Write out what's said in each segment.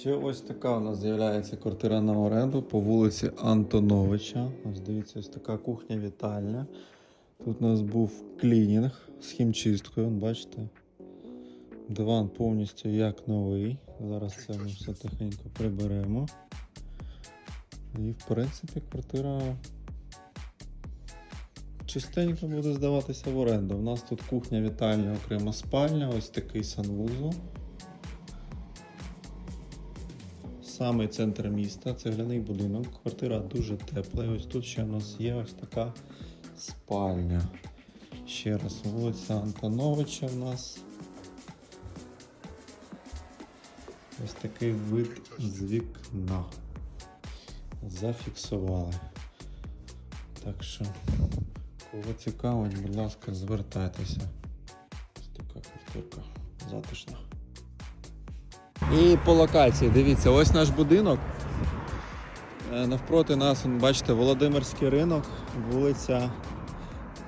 Ще ось така у нас з'являється квартира на оренду по вулиці Антоновича. Ось дивіться, ось така кухня-вітальня. Тут у нас був клінінг з хімчисткою, бачите. Диван повністю як новий. Зараз це ми все тихенько приберемо. І в принципі квартира чистенько буде здаватися в оренду. У нас тут кухня-вітальня, окрема спальня, ось такий санвузол. Самий центр міста, цегляний будинок. Квартира дуже тепла. І ось тут ще у нас є ось така спальня. Ще раз, вулиця Антоновича в нас. Ось такий вид з вікна. Зафіксували. Так що, кого цікавить, будь ласка, звертайтеся. Ось така квартирка затишна. І по локації, дивіться, ось наш будинок. Е, Навпроти нас, бачите, Володимирський ринок, вулиця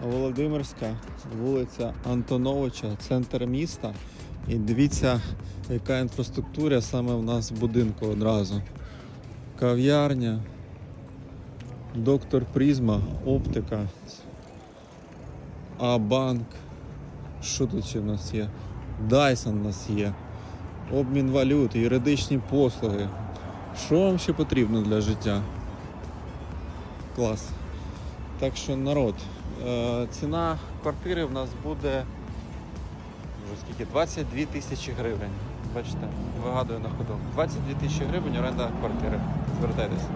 Володимирська, вулиця Антоновича, центр міста. І дивіться, яка інфраструктура саме в нас в будинку одразу. Кав'ярня, доктор Призма, оптика, А-банк. Що тут ще в нас є? Dyson у нас є обмін валют, юридичні послуги. Що вам ще потрібно для життя? Клас. Так що народ, е, ціна квартири в нас буде скільки? 22 тисячі гривень. Бачите, вигадую на ходу. 22 тисячі гривень оренда квартири. Звертайтеся.